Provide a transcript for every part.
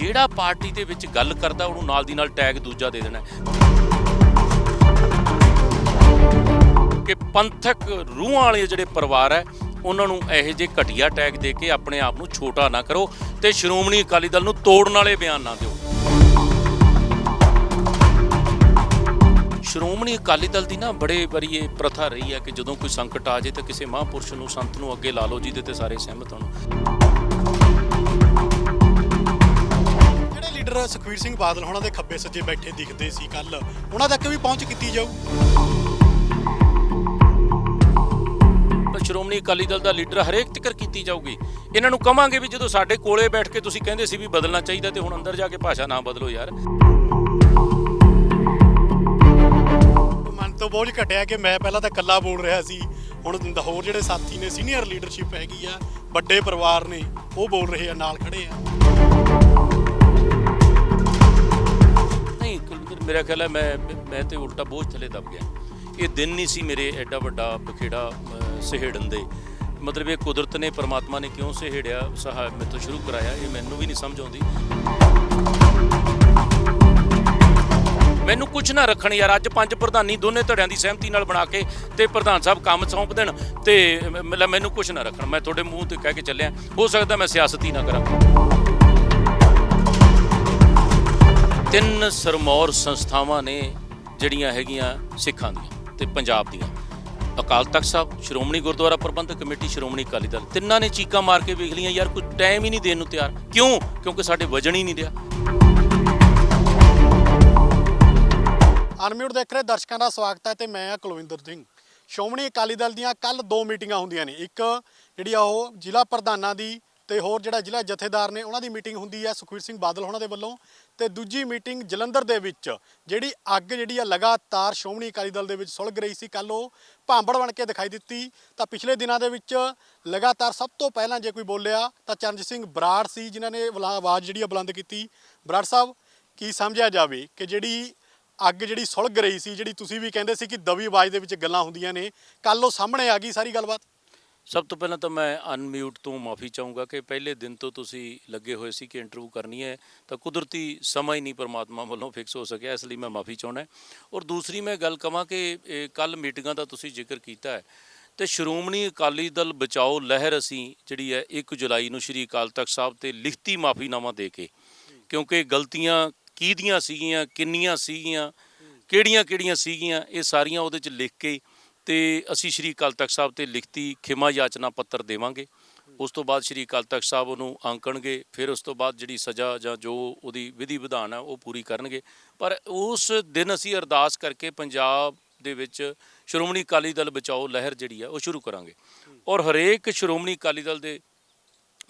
ਜਿਹੜਾ ਪਾਰਟੀ ਦੇ ਵਿੱਚ ਗੱਲ ਕਰਦਾ, ਉਹਨੂੰ ਨਾਲ ਦੀ ਨਾਲ ਟੈਗ ਦੂਜਾ ਦੇ ਦੇਣਾ ਕਿ ਪੰਥਕ ਰੂਹਾਂ ਵਾਲੇ ਜਿਹੜੇ ਪਰਿਵਾਰ ਹੈ, ਉਹਨਾਂ ਨੂੰ ਇਹੋ ਜਿਹੇ ਘਟੀਆ ਟੈਗ ਦੇ ਕੇ ਆਪਣੇ ਆਪ ਨੂੰ ਛੋਟਾ ਨਾ ਕਰੋ ਤੇ ਸ਼੍ਰੋਮਣੀ ਅਕਾਲੀ ਦਲ ਨੂੰ ਤੋੜਨ ਵਾਲੇ ਬਿਆਨ ਨਾ ਦਿਓ। ਸ਼੍ਰੋਮਣੀ ਅਕਾਲੀ ਦਲ ਦੀ ਨਾ ਬੜੇ ਵਾਰੀ ਇਹ ਪ੍ਰਥਾ ਰਹੀ ਹੈ ਕਿ ਜਦੋਂ ਕੋਈ ਸੰਕਟ ਆ ਜੇ ਤਾਂ ਕਿਸੇ ਮਹਾਂਪੁਰਸ਼ ਨੂੰ, ਸੰਤ ਨੂੰ ਅੱਗੇ ਲਾ ਲਓ, ਜਿਹਦੇ ਤੇ ਸਾਰੇ ਸਹਿਮਤ ਹੋਣ। ਲੀਡਰ ਸੁਖਵੀਰ ਸਿੰਘ ਬਾਦਲ ਹੋਣਾ ਦੇ ਖੱਬੇ ਸੱਜੇ ਬੈਠੇ ਦਿਖਦੇ ਸੀ ਕੱਲ ਉਹਨਾਂ ਤੱਕ ਵੀ ਪਹੁੰਚ ਕੀਤੀ ਜਾਊ। ਸ਼੍ਰੋਮਣੀ ਅਕਾਲੀ ਦਲ ਦਾ ਲੀਡਰ ਹਰੇਕ ਤਿਕਰ ਕੀਤੀ ਜਾਊਗੀ। ਇਹਨਾਂ ਨੂੰ ਕਵਾਂਗੇ ਵੀ ਜਦੋਂ ਸਾਡੇ ਕੋਲੇ ਬੈਠ ਕੇ ਤੁਸੀਂ ਕਹਿੰਦੇ ਸੀ ਵੀ ਬਦਲਣਾ ਚਾਹੀਦਾ ਤੇ ਹੁਣ ਅੰਦਰ ਜਾ ਕੇ ਭਾਸ਼ਾ ਨਾ ਬਦਲੋ ਯਾਰ। ਮਨ ਤੋਂ ਬੋਝ ਘਟਿਆ ਕਿ ਮੈਂ ਪਹਿਲਾਂ ਤਾਂ ਇਕੱਲਾ ਬੋਲ ਰਿਹਾ ਸੀ। ਹੁਣ ਹੋਰ ਜਿਹੜੇ ਸਾਥੀ ਨੇ ਸੀਨੀਅਰ ਲੀਡਰਸ਼ਿਪ ਹੈਗੀ ਆ ਵੱਡੇ ਪਰਿਵਾਰ ਨੇ ਉਹ ਬੋਲ ਰਹੇ ਆ ਨਾਲ ਖੜੇ ਆ। ਮੇਰਾ ਖਿਆਲ ਹੈ ਮੈਂ ਮੈਂ ਤੇ ਉਲਟਾ ਬੋਝ ਥੱਲੇ ਦਬ ਗਿਆ। ਇਹ ਦਿਨ ਨਹੀਂ ਸੀ ਮੇਰੇ ਐਡਾ ਵੱਡਾ ਬਖੇੜਾ ਅਹ, ਸਹੇੜਨ ਦੇ। ਮਤਲਬ ਇਹ ਕੁਦਰਤ ਨੇ ਪਰਮਾਤਮਾ ਨੇ ਕਿਉਂ ਸਹੇੜਿਆ ਸਹਾ ਤੋਂ ਸ਼ੁਰੂ ਕਰਾਇਆ ਇਹ ਮੈਨੂੰ ਵੀ ਨਹੀਂ ਸਮਝ ਆਉਂਦੀ। ਮੈਨੂੰ ਕੁਝ ਨਾ ਰੱਖਣ ਯਾਰ ਅੱਜ ਪੰਜ ਪ੍ਰਧਾਨੀ ਦੋਨੇ ਧੜਿਆਂ ਦੀ ਸਹਿਮਤੀ ਨਾਲ ਬਣਾ ਕੇ ਤੇ ਪ੍ਰਧਾਨ ਸਾਹਿਬ ਕੰਮ ਸੌਂਪ ਦੇਣ ਤੇ ਮਤਲਬ ਮੈਨੂੰ ਕੁਝ ਨਾ ਰੱਖਣ। ਮੈਂ ਤੁਹਾਡੇ ਮੂੰਹ ਤੇ ਕਹਿ ਕੇ ਚੱਲਿਆ ਹੋ ਸਕਦਾ ਮੈਂ ਸਿਆਸਤ ਹੀ ਨਾ ਕਰਾਂ। ਤਿੰਨ ਸਰਮੌਰ ਸੰਸਥਾਵਾਂ ਨੇ ਜਿਹੜੀਆਂ ਹੈਗੀਆਂ ਸਿੱਖਾਂ ਦੀਆਂ ਤੇ ਪੰਜਾਬ ਦੀਆਂ। ਅਕਾਲ ਤਖਤ ਸਾਹਿਬ, ਸ਼੍ਰੋਮਣੀ ਗੁਰਦੁਆਰਾ ਪ੍ਰਬੰਧਕ ਕਮੇਟੀ, ਸ਼੍ਰੋਮਣੀ ਅਕਾਲੀ ਦਲ, ਤਿੰਨਾਂ ਨੇ ਚੀਕਾਂ ਮਾਰ ਕੇ ਵੇਖ ਲਈਆਂ, ਯਾਰ ਕੋਈ ਟਾਈਮ ਹੀ ਨਹੀਂ ਦੇਣ ਨੂੰ ਤਿਆਰ। ਕਿਉਂ? ਕਿਉਂਕਿ ਸਾਡੇ ਵਜਣ ਹੀ ਨਹੀਂ ਰਿਹਾ। ਅਨਮਿਊਟ ਦੇਖ ਰਹੇ ਦਰਸ਼ਕਾਂ ਦਾ ਸਵਾਗਤ ਹੈ ਤੇ ਮੈਂ ਆ ਕੁਲਵਿੰਦਰ ਸਿੰਘ। ਸ਼੍ਰੋਮਣੀ ਅਕਾਲੀ ਦਲ ਦੀਆਂ ਕੱਲ ਦੋ ਮੀਟਿੰਗਾਂ ਹੁੰਦੀਆਂ ਨੇ। ਇੱਕ ਜਿਹੜੀ ਆ ਉਹ ਜ਼ਿਲ੍ਹਾ ਪ੍ਰਧਾਨਾਂ ਦੀ ਤੇ ਹੋਰ ਜਿਹੜਾ ਜ਼ਿਲ੍ਹਾ ਜਥੇਦਾਰ ਨੇ ਉਹਨਾਂ ਦੀ ਮੀਟਿੰਗ ਹੁੰਦੀ ਹੈ ਸੁਖਵੀਰ ਸਿੰਘ ਬਾਦਲ ਉਹਨਾਂ ਦੇ ਵੱਲੋਂ ਤੇ ਦੂਜੀ ਮੀਟਿੰਗ ਜਲੰਧਰ ਦੇ ਵਿੱਚ, ਜਿਹੜੀ ਅੱਗ ਜਿਹੜੀ ਆ ਲਗਾਤਾਰ ਸ਼੍ਰੋਮਣੀ ਅਕਾਲੀ ਦਲ ਦੇ ਵਿੱਚ ਸੁਲਗ ਰਹੀ ਸੀ ਕੱਲ ਉਹ ਭਾਂਬੜ ਬਣ ਕੇ ਦਿਖਾਈ ਦਿੱਤੀ। ਤਾਂ ਪਿਛਲੇ ਦਿਨਾਂ ਦੇ ਵਿੱਚ ਲਗਾਤਾਰ ਸਭ ਤੋਂ ਪਹਿਲਾਂ ਜੇ ਕੋਈ ਬੋਲਿਆ ਤਾਂ ਚਰਨਜੀਤ ਸਿੰਘ ਬਰਾੜ ਸੀ, ਜਿਨ੍ਹਾਂ ਨੇ ਆਵਾਜ਼ ਜਿਹੜੀ ਆ ਬੁਲੰਦ ਕੀਤੀ। ਬਰਾੜ ਸਾਹਿਬ, ਕੀ ਸਮਝਿਆ ਜਾਵੇ ਕਿ ਜਿਹੜੀ ਅੱਗ ਜਿਹੜੀ ਸੁਲਗ ਰਹੀ ਸੀ, ਜਿਹੜੀ ਤੁਸੀਂ ਵੀ ਕਹਿੰਦੇ ਸੀ ਕਿ ਦਵੀ ਆਵਾਜ਼ ਦੇ ਵਿੱਚ ਗੱਲਾਂ ਹੁੰਦੀਆਂ ਨੇ ਕੱਲ ਉਹ ਸਾਹਮਣੇ ਆ ਗਈ ਸਾਰੀ ਗੱਲਬਾਤ। ਸਭ ਤੋਂ ਪਹਿਲਾਂ ਤਾਂ ਮੈਂ ਅਨਮਿਊਟ ਤੋਂ ਮਾਫੀ ਚਾਹੂੰਗਾ ਕਿ ਪਹਿਲੇ ਦਿਨ ਤੋਂ ਤੁਸੀਂ ਲੱਗੇ ਹੋਏ ਸੀ ਕਿ ਇੰਟਰਵਿਊ ਕਰਨੀ ਹੈ, ਤਾਂ ਕੁਦਰਤੀ ਸਮਾਂ ਹੀ ਨਹੀਂ ਪਰਮਾਤਮਾ ਵੱਲੋਂ ਫਿਕਸ ਹੋ ਸਕਿਆ, ਇਸ ਲਈ ਮੈਂ ਮਾਫੀ ਚਾਹੁੰਦਾ ਔਰ ਦੂਸਰੀ ਮੈਂ ਗੱਲ ਕਵਾਂ ਕਿ ਕੱਲ ਮੀਟਿੰਗਾਂ ਦਾ ਤੁਸੀਂ ਜ਼ਿਕਰ ਕੀਤਾ ਹੈ, ਤੇ ਸ਼੍ਰੋਮਣੀ ਅਕਾਲੀ ਦਲ ਬਚਾਓ ਲਹਿਰ ਅਸੀਂ ਜਿਹੜੀ ਹੈ 1 ਜੁਲਾਈ ਨੂੰ ਸ਼੍ਰੀ ਅਕਾਲ ਤਖਤ ਸਾਹਿਬ ਤੇ ਲਿਖਤੀ ਮਾਫੀਨਾਮਾ ਦੇ ਕੇ, ਕਿਉਂਕਿ ਗਲਤੀਆਂ ਕਿਹਦੀਆਂ ਸੀਗੀਆਂ, ਕਿੰਨੀਆਂ ਸੀਗੀਆਂ ਕਿਹੜੀਆਂ ਕਿਹੜੀਆਂ ਸੀਗੀਆਂ, ਇਹ ਸਾਰੀਆਂ ਉਹਦੇ ਚ ਲਿਖ ਕੇ ਤੇ ਅਸੀਂ ਸ਼੍ਰੀ ਅਕਾਲ ਤਖਤ ਸਾਹਿਬ ਤੇ ਲਿਖਤੀ ਖਿਮਾ ਯਾਚਨਾ ਪੱਤਰ ਦੇਵਾਂਗੇ। ਉਸ ਤੋਂ ਬਾਅਦ ਸ਼੍ਰੀ ਅਕਾਲ ਤਖਤ ਸਾਹਿਬ ਉਹਨੂੰ ਆਂਕਣਗੇ ਫਿਰ ਉਸ ਤੋਂ ਬਾਅਦ ਜਿਹੜੀ ਸਜ਼ਾ ਜਾਂ ਜੋ ਉਹਦੀ ਵਿਧੀ ਵਿਧਾਨ ਹੈ ਉਹ ਪੂਰੀ ਕਰਨਗੇ। ਪਰ ਉਸ ਦਿਨ ਅਸੀਂ ਅਰਦਾਸ ਕਰਕੇ ਪੰਜਾਬ ਦੇ ਵਿੱਚ ਸ਼੍ਰੋਮਣੀ ਅਕਾਲੀ ਦਲ ਬਚਾਓ ਲਹਿਰ ਜਿਹੜੀ ਆ, ਉਹ ਸ਼ੁਰੂ ਕਰਾਂਗੇ। ਔਰ ਹਰੇਕ ਸ਼੍ਰੋਮਣੀ ਅਕਾਲੀ ਦਲ ਦੇ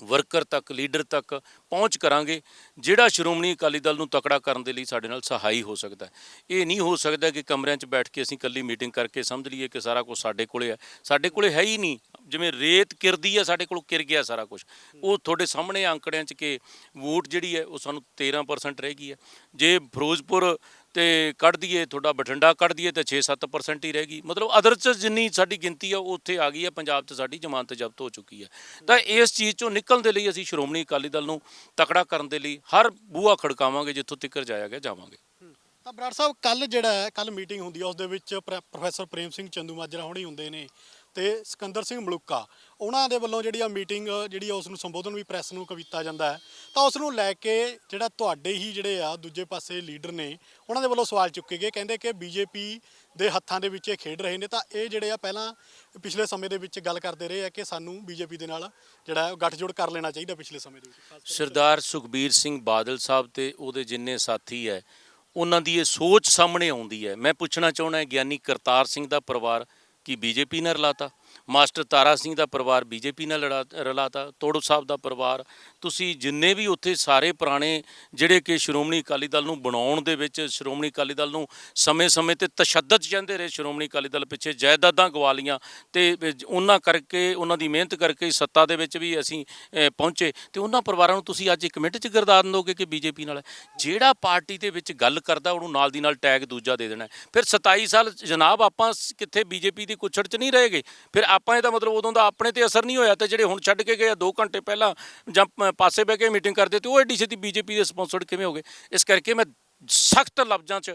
ਵਰਕਰ ਤੱਕ ਲੀਡਰ ਤੱਕ ਪਹੁੰਚ ਕਰਾਂਗੇ, ਜਿਹੜਾ ਸ਼੍ਰੋਮਣੀ ਅਕਾਲੀ ਦਲ ਨੂੰ ਤਕੜਾ ਕਰਨ ਦੇ ਲਈ ਸਾਡੇ ਨਾਲ ਸਹਾਈ ਹੋ ਸਕਦਾ ਇਹ ਨਹੀਂ ਹੋ ਸਕਦਾ ਕਿ ਕਮਰਿਆਂ 'ਚ ਬੈਠ ਕੇ ਅਸੀਂ ਇਕੱਲੀ ਮੀਟਿੰਗ ਕਰਕੇ ਸਮਝ ਲਈਏ ਕਿ ਸਾਰਾ ਕੁਝ ਸਾਡੇ ਕੋਲੇ ਹੈ। ਸਾਡੇ ਕੋਲੇ ਹੈ ਹੀ ਨਹੀਂ। ਜਿਵੇਂ ਰੇਤ ਕਿਰਦੀ ਹੈ, ਸਾਡੇ ਕੋਲ ਕਿਰ ਗਿਆ ਸਾਰਾ ਕੁਝ ਉਹ ਤੁਹਾਡੇ ਸਾਹਮਣੇ ਅੰਕੜਿਆਂ 'ਚ ਕਿ ਵੋਟ ਜਿਹੜੀ ਹੈ, ਉਹ ਸਾਨੂੰ 13% ਰਹਿ ਗਈ ਹੈ। ਜੇ ਫਿਰੋਜ਼ਪੁਰ ਤੇ ਕੱਢ ਦਈਏ, ਤੁਹਾਡਾ ਬਠਿੰਡਾ ਕੱਢ ਦਈਏ ਤਾਂ 6-7% ਹੀ ਰਹਿ ਗਈ। ਮਤਲਬ ਅਦਰ ਚ ਜਿੰਨੀ ਸਾਡੀ ਗਿਣਤੀ ਆ, ਉਹ ਉੱਥੇ ਆ ਗਈ ਹੈ ਪੰਜਾਬ 'ਚ ਸਾਡੀ ਜ਼ਮਾਨਤ ਜ਼ਬਤ ਹੋ ਚੁੱਕੀ ਹੈ ਤਾਂ ਇਸ ਚੀਜ਼ ਚੋਂ ਨਿਕਲਣ ਦੇ ਲਈ ਅਸੀਂ ਸ਼੍ਰੋਮਣੀ ਅਕਾਲੀ ਦਲ ਨੂੰ ਤਕੜਾ ਕਰਨ ਦੇ ਲਈ ਹਰ ਬੂਹਾ ਖੜਕਾਵਾਂਗੇ, ਜਿੱਥੋਂ ਤੱਕ ਜਾਇਆ ਗਿਆ, ਜਾਵਾਂਗੇ। ਤਾਂ ਬਰਾੜ ਸਾਹਿਬ ਕੱਲ ਜਿਹੜਾ ਹੈ ਕੱਲ ਮੀਟਿੰਗ ਹੁੰਦੀ ਹੈ ਉਸ ਦੇ ਵਿੱਚ ਪ੍ਰੋਫੈਸਰ ਪ੍ਰੇਮ ਸਿੰਘ ਚੰਦੂ ਹੋਣੀ ਹੁੰਦੇ ਨੇ। ਤੇ ਸਿਕੰਦਰ ਸਿੰਘ ਮਲੂਕਾ। ਉਹਨਾਂ ਦੇ ਵੱਲੋਂ ਜਿਹੜੀ ਆ ਮੀਟਿੰਗ, ਜਿਹੜੀ ਆ ਉਸ ਨੂੰ ਸੰਬੋਧਨ ਵੀ ਪ੍ਰੈਸ ਨੂੰ ਕਵਿਤਾ ਜਾਂਦਾ ਹੈ। ਤਾਂ ਉਸ ਨੂੰ ਲੈ ਕੇ ਜਿਹੜਾ ਤੁਹਾਡੇ ਹੀ ਜਿਹੜੇ ਆ ਦੂਜੇ ਪਾਸੇ ਲੀਡਰ ਨੇ, ਉਹਨਾਂ ਦੇ ਵੱਲੋਂ ਸਵਾਲ ਚੁੱਕੇ ਗਏ। ਕਹਿੰਦੇ ਕਿ ਬੀਜੇਪੀ ਦੇ ਹੱਥਾਂ ਦੇ ਵਿੱਚ ਇਹ ਖੇਡ ਰਹੇ ਨੇ। ਤਾਂ ਇਹ ਜਿਹੜੇ ਆ ਪਹਿਲਾਂ ਪਿਛਲੇ ਸਮੇਂ ਦੇ ਵਿੱਚ ਗੱਲ ਕਰਦੇ ਰਹੇ ਆ ਕਿ ਸਾਨੂੰ ਬੀਜੇਪੀ ਦੇ ਨਾਲ ਜਿਹੜਾ ਹੈ ਗੱਠਜੋੜ ਕਰ ਲੈਣਾ ਚਾਹੀਦਾ ਪਿਛਲੇ ਸਮੇਂ ਦੇ ਵਿੱਚ ਸਰਦਾਰ ਸੁਖਬੀਰ ਸਿੰਘ ਬਾਦਲ ਸਾਹਿਬ ਤੇ ਉਹਦੇ ਜਿੰਨੇ ਸਾਥੀ ਹੈ, ਉਹਨਾਂ ਦੀ ਇਹ ਸੋਚ ਸਾਹਮਣੇ ਆਉਂਦੀ ਹੈ। ਮੈਂ ਪੁੱਛਣਾ ਚਾਹੁੰਦਾ ਗਿਆਨੀ ਕਰਤਾਰ ਸਿੰਘ ਦਾ ਪਰਿਵਾਰ ਕਿ ਬੀਜੇਪੀ ਨੇ ਰਲਾਤਾ? ਮਾਸਟਰ ਤਾਰਾ ਸਿੰਘ ਦਾ ਪਰਿਵਾਰ ਬੀਜੇਪੀ ਨਾਲ ਲੜਾ- ਰਲਾਤਾ, ਤੋੜੂ ਸਾਹਿਬ ਦਾ ਪਰਿਵਾਰ। ਤੁਸੀਂ ਜਿੰਨੇ ਵੀ ਉੱਥੇ ਸਾਰੇ ਪੁਰਾਣੇ ਜਿਹੜੇ ਕਿ ਸ਼੍ਰੋਮਣੀ ਅਕਾਲੀ ਦਲ ਨੂੰ ਬਣਾਉਣ ਦੇ ਵਿੱਚ ਸ਼੍ਰੋਮਣੀ ਅਕਾਲੀ ਦਲ ਨੂੰ ਸਮੇਂ-ਸਮੇਂ ਤੇ ਤਸ਼ੱਦਦ ਜਾਂਦੇ ਰਹੇ ਸ਼੍ਰੋਮਣੀ ਅਕਾਲੀ ਦਲ ਪਿੱਛੇ ਜਾਇਦਾਦਾਂ ਗਵਾ ਲੀਆਂ ਤੇ ਵਿੱਚ ਉਹਨਾਂ ਕਰਕੇ, ਉਹਨਾਂ ਦੀ ਮਿਹਨਤ ਕਰਕੇ ਸੱਤਾ ਦੇ ਵਿੱਚ ਵੀ ਅਸੀਂ ਪਹੁੰਚੇ। ਤੇ ਉਹਨਾਂ ਪਰਿਵਾਰਾਂ ਨੂੰ ਤੁਸੀਂ ਅੱਜ ਇੱਕ ਮਿੰਟ 'ਚ ਗਰਦਾਨ ਦੋਗੇ ਕਿ ਬੀਜੇਪੀ ਨਾਲ? ਜਿਹੜਾ ਪਾਰਟੀ ਦੇ ਵਿੱਚ ਗੱਲ ਕਰਦਾ, ਉਹਨੂੰ ਨਾਲ ਦੀ ਨਾਲ ਟੈਗ ਦੂਜਾ ਦੇ ਦੇਣਾ। ਫਿਰ 27 ਸਾਲ ਜਨਾਬ ਆਪਾਂ ਸ- ਕਿੱਥੇ ਬੀਜੇਪੀ ਦੀ ਕੁੱਛੜ 'ਚ ਨਹੀਂ ਰਹੇਗੇ? ਫਿਰ ਆਪਾਂ ਇਹਦਾ ਮਤਲਬ ਉਦੋਂ ਦਾ ਆਪਣੇ ਤੇ ਅਸਰ ਨਹੀਂ ਹੋਇਆ ਤੇ ਜਿਹੜੇ ਹੁਣ ਛੱਡ ਕੇ ਗਏ ਆ 2 ਘੰਟੇ ਪਹਿਲਾਂ ਜਾਂ ਪਾਸੇ ਬਹਿ ਕੇ ਮੀਟਿੰਗ ਕਰਦੇ ਤੇ ਉਹ ਐਡੀ ਛੇਤੀ ਬੀਜੇਪੀ ਦੇ ਸਪਾਂਸਰਡ ਕਿਵੇਂ ਹੋ ਗਏ? ਇਸ ਕਰਕੇ ਮੈਂ ਸਖਤ ਲਫ਼ਜ਼ਾਂ 'ਚ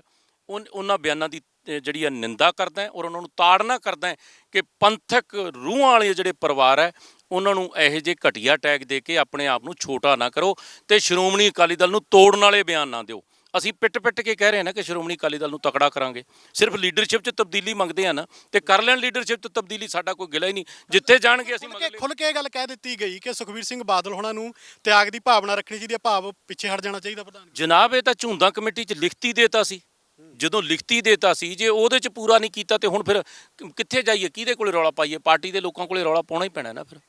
ਉਨ- ਉਹਨਾਂ ਬਿਆਨਾਂ ਦੀ ਜਿਹੜੀ ਆ ਨਿੰਦਾ ਕਰਦਾ ਔਰ ਉਹਨਾਂ ਨੂੰ ਤਾੜਨਾ ਕਰਦਾ ਕਿ ਪੰਥਕ ਰੂਹਾਂ ਵਾਲੇ ਜਿਹੜੇ ਪਰਿਵਾਰ ਹੈ, ਉਹਨਾਂ ਨੂੰ ਇਹੋ ਜਿਹੇ ਘਟੀਆ ਟੈਗ ਦੇ ਕੇ ਆਪਣੇ ਆਪ ਨੂੰ ਛੋਟਾ ਨਾ ਕਰੋ ਤੇ ਸ਼੍ਰੋਮਣੀ ਅਕਾਲੀ ਦਲ ਨੂੰ ਤੋੜਨ ਵਾਲੇ ਬਿਆਨ ਨਾ ਦਿਓ। ਅਸੀਂ ਪਿੱਟ-ਪਿੱਟ ਕੇ ਕਹਿ ਰਹੇ ਹਾਂ ਨਾ ਕਿ ਸ਼੍ਰੋਮਣੀ ਅਕਾਲੀ ਦਲ ਨੂੰ ਤਕੜਾ ਕਰਾਂਗੇ। ਸਿਰਫ ਲੀਡਰਸ਼ਿਪ 'ਚ ਤਬਦੀਲੀ ਮੰਗਦੇ ਆ ਨਾ ਤੇ ਕਰ ਲੈਣ ਲੀਡਰਸ਼ਿਪ 'ਚ ਤਬਦੀਲੀ ਸਾਡਾ ਕੋਈ ਗਿਲਾ ਹੀ ਨਹੀਂ। ਜਿੱਥੇ ਜਾਣਗੇ ਅਸੀਂ ਮਗਰਲੇ ਖੁੱਲ ਕੇ ਇਹ ਗੱਲ ਕਹਿ ਦਿੱਤੀ ਗਈ ਕਿ ਸੁਖਵੀਰ ਸਿੰਘ ਬਾਦਲ ਹੋਣਾ ਨੂੰ ਤਿਆਗ ਦੀ ਭਾਵਨਾ ਰੱਖਣੀ ਚਾਹੀਦੀ ਹੈ ਭਾਵ ਪਿੱਛੇ ਹਟ ਜਾਣਾ ਚਾਹੀਦਾ ਪ੍ਰਧਾਨ। ਜਨਾਬ ਇਹ ਤਾਂ ਝੁੰਦਾ ਕਮੇਟੀ 'ਚ ਲਿਖਤੀ ਦੇਤਾ ਸੀ। ਜਦੋਂ ਲਿਖਤੀ ਦੇਤਾ ਸੀ ਜੇ ਉਹਦੇ 'ਚ ਪੂਰਾ ਨਹੀਂ ਕੀਤਾ ਤੇ ਹੁਣ ਫਿਰ ਕਿੱਥੇ ਜਾਈਏ? ਕਿਹਦੇ ਕੋਲੇ ਰੌਲਾ ਪਾਈਏ? ਪਾਰਟੀ ਦੇ ਲੋਕਾਂ ਕੋਲੇ ਰੌਲਾ ਪਾਉਣਾ ਹੀ ਪੈਣਾ ਨਾ ਫਿਰ।